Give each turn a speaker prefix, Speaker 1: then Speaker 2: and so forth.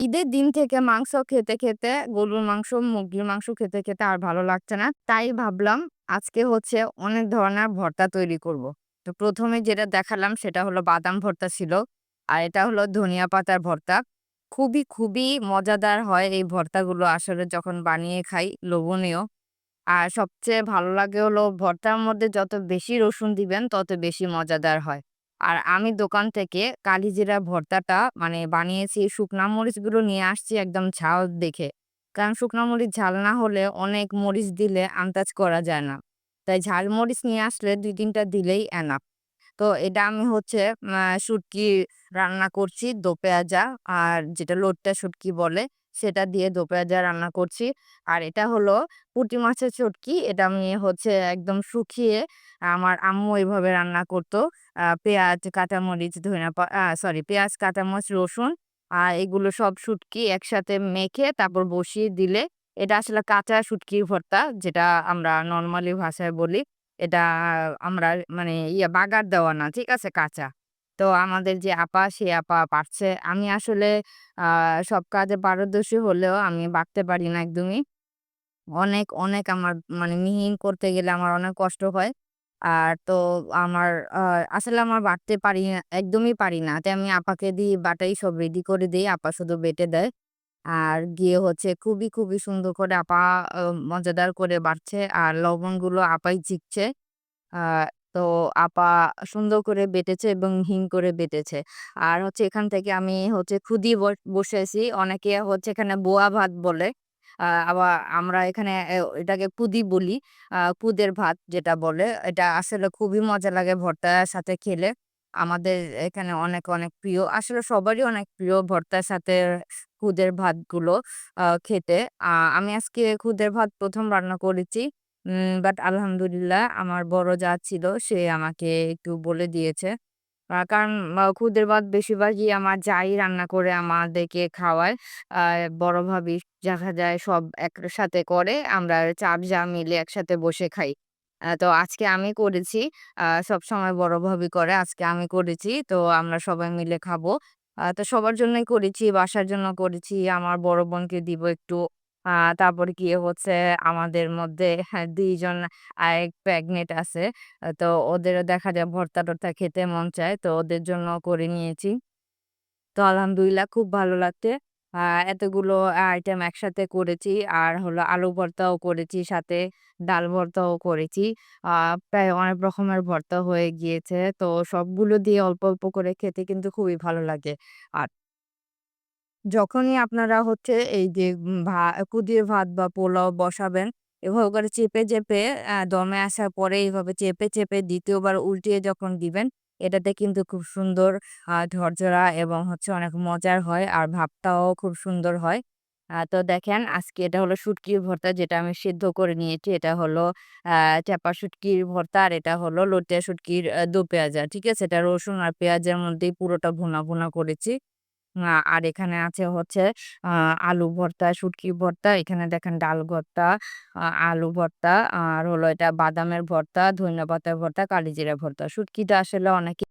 Speaker 1: ঈদের দিন থেকে মাংস খেতে, খেতে গরুর মাংস, মুরগির মাংস খেতে, খেতে আর ভালো লাগছে না। তাই ভাবলাম আজকে হচ্ছে অনেক ধরনের ভর্তা তৈরি করব। তো প্রথমে যেটা দেখালাম সেটা হলো বাদাম ভর্তা ছিল। আর এটা হলো ধনিয়া পাতার ভর্তা। খুবই, খুবই মজাদার হয় এই ভর্তাগুলো আসলে যখন বানিয়ে খাই লোভনীয়। আর সবচেয়ে ভালো লাগে হলো ভর্তার মধ্যে যত বেশি রসুন দিবেন তত বেশি মজাদার হয়। আর আমি দোকান থেকে কালিজিরা ভর্তাটা মানে বানিয়েছি, শুকনা মরিচগুলো নিয়ে আসছি একদম ঝাল দেখে। কারণ শুকনা মরিচ ঝাল না হলে অনেক মরিচ দিলে আন্দাজ করা যায় না। তাই ঝাল মরিচ নিয়ে আসলে দুই তিনটা দিলেই এনাফ। তো এটা আমি হচ্ছে শুটকি রান্না করছি দোপেঁয়াজা আর যেটা লোট্টা শুটকি বলে সেটা দিয়ে দোপেঁয়াজা রান্না করছি। আর এটা হলো পুঁটি মাছের শুটকি। এটা আমি হচ্ছে একদম শুকিয়ে আমার আম্মু এইভাবে রান্না করত। পেঁয়াজ, কাঁচামরিচ, ধনিয়া সরি পেঁয়াজ, কাঁচামরিচ, রসুন আর এগুলো সব শুটকি একসাথে মেখে তারপর বসিয়ে দিলে এটা আসলে কাঁচা শুটকির ভর্তা যেটা আমরা নর্মালি ভাষায় বলি। এটা আমরা মানে ইয়ে বাগার দেওয়া না। ঠিক আছে? কাঁচা। তো আমাদের যে আপা সে আপা পারছে। আমি আসলে সব কাজে পারদর্শী হলেও আমি বাটতে পারি না একদমই। অনেক, অনেক আমার মানে মিহিন করতে গেলে আমার অনেক কষ্ট হয়। আর তো আমার আসলে আমার বাটতে পারি না, একদমই পারি না। তাই আমি আপাকে দিই বাটাই সব রেডি করে দিই আপা শুধু বেটে দেয়। আর গিয়ে হচ্ছে খুবই, খুবই সুন্দর করে আপা মজাদার করে বাড়ছে আর লবণগুলো আপাই চিকছে। তো আপা সুন্দর করে বেটেছে এবং হিং করে বেটেছে। আর হচ্ছে এখান থেকে আমি হচ্ছে খুদি ব বসাইছি। অনেকে হচ্ছে এখানে বোয়া ভাত বলে। আবার আমরা এখানে এটাকে পুদি বলি। আ খুদের ভাত যেটা বলে। এটা আসলে খুবই মজা লাগে ভর্তার সাথে খেলে। আমাদের এখানে অনেক, অনেক প্রিয়। আসলে সবারই অনেক প্রিয় ভর্তার সাথে খুদের ভাতগুলো আ খেতে। আমি আজকে খুদের ভাত ১ম রান্না করেছি। বাট আলহামদুলিল্লাহ আমার বড় যা ছিল সে আমাকে একটু বলে দিয়েছে। কারণ খুদের ভাত বেশিরভাগই আমার যাই রান্না করে আমাদেরকে খাওয়ায়। আ বড় ভাবি দেখা যায় সব একসাথে করে। আমরা ৪ যা মিলে একসাথে বসে খাই। তো আজকে আমি করেছি। সব সময় বড় ভাবি করে। আজকে আমি করেছি। তো আমরা সবাই মিলে খাব। তো সবার জন্যই করেছি, বাসার জন্য করেছি। আমার বড় বোনকে দিব একটু। আ তারপরে গিয়ে হচ্ছে আমাদের মধ্যে হ্যাঁ ২ জন প্রেগনেন্ট আছে। তো ওদেরও দেখা যায় ভর্তা-টর্তা খেতে মন চায়। তো ওদের জন্য করে নিয়েছি। তো আলহামদুলিল্লাহ খুব ভালো লাগছে। এতগুলো আইটেম একসাথে করেছি। আর হলো আলু ভর্তাও করেছি সাথে ডাল ভর্তাও করেছি। প্রায় অনেক রকমের ভর্তা হয়ে গিয়েছে। তো সবগুলো দিয়ে অল্প, অল্প করে খেতে কিন্তু খুবই ভালো লাগে। আর যখনই আপনারা হচ্ছে এই যে ভা খুদের ভাত বা পোলাও বসাবেন, এভাবে করে চেপে, চেপে আ দমে আসার পরে এইভাবে চেপে, চেপে ২য় বার উল্টিয়ে যখন দিবেন, এটাতে কিন্তু খুব সুন্দর আ ঝরঝরা এবং হচ্ছে অনেক মজার হয়। আর ভাবটাও খুব সুন্দর হয়। আ তো দেখেন আজকে এটা হলো শুটকির ভর্তা যেটা আমি সিদ্ধ করে নিয়েছি। এটা হলো আ চাপা শুটকির ভর্তা আর এটা হলো লইট্টা শুটকির আ দো পেঁয়াজা। ঠিক আছে? এটা রসুন আর পেঁয়াজের মধ্যেই পুরোটা ভুনা, ভুনা করেছি। আর এখানে আছে হচ্ছে আলু ভর্তা, শুটকি ভর্তা, এখানে দেখেন ডাল ভর্তা, আলু ভর্তা আর হলো এটা বাদামের ভর্তা, ধইন্যা পাতার ভর্তা, কালিজিরা ভর্তা। শুটকিটা আসলে অনেকে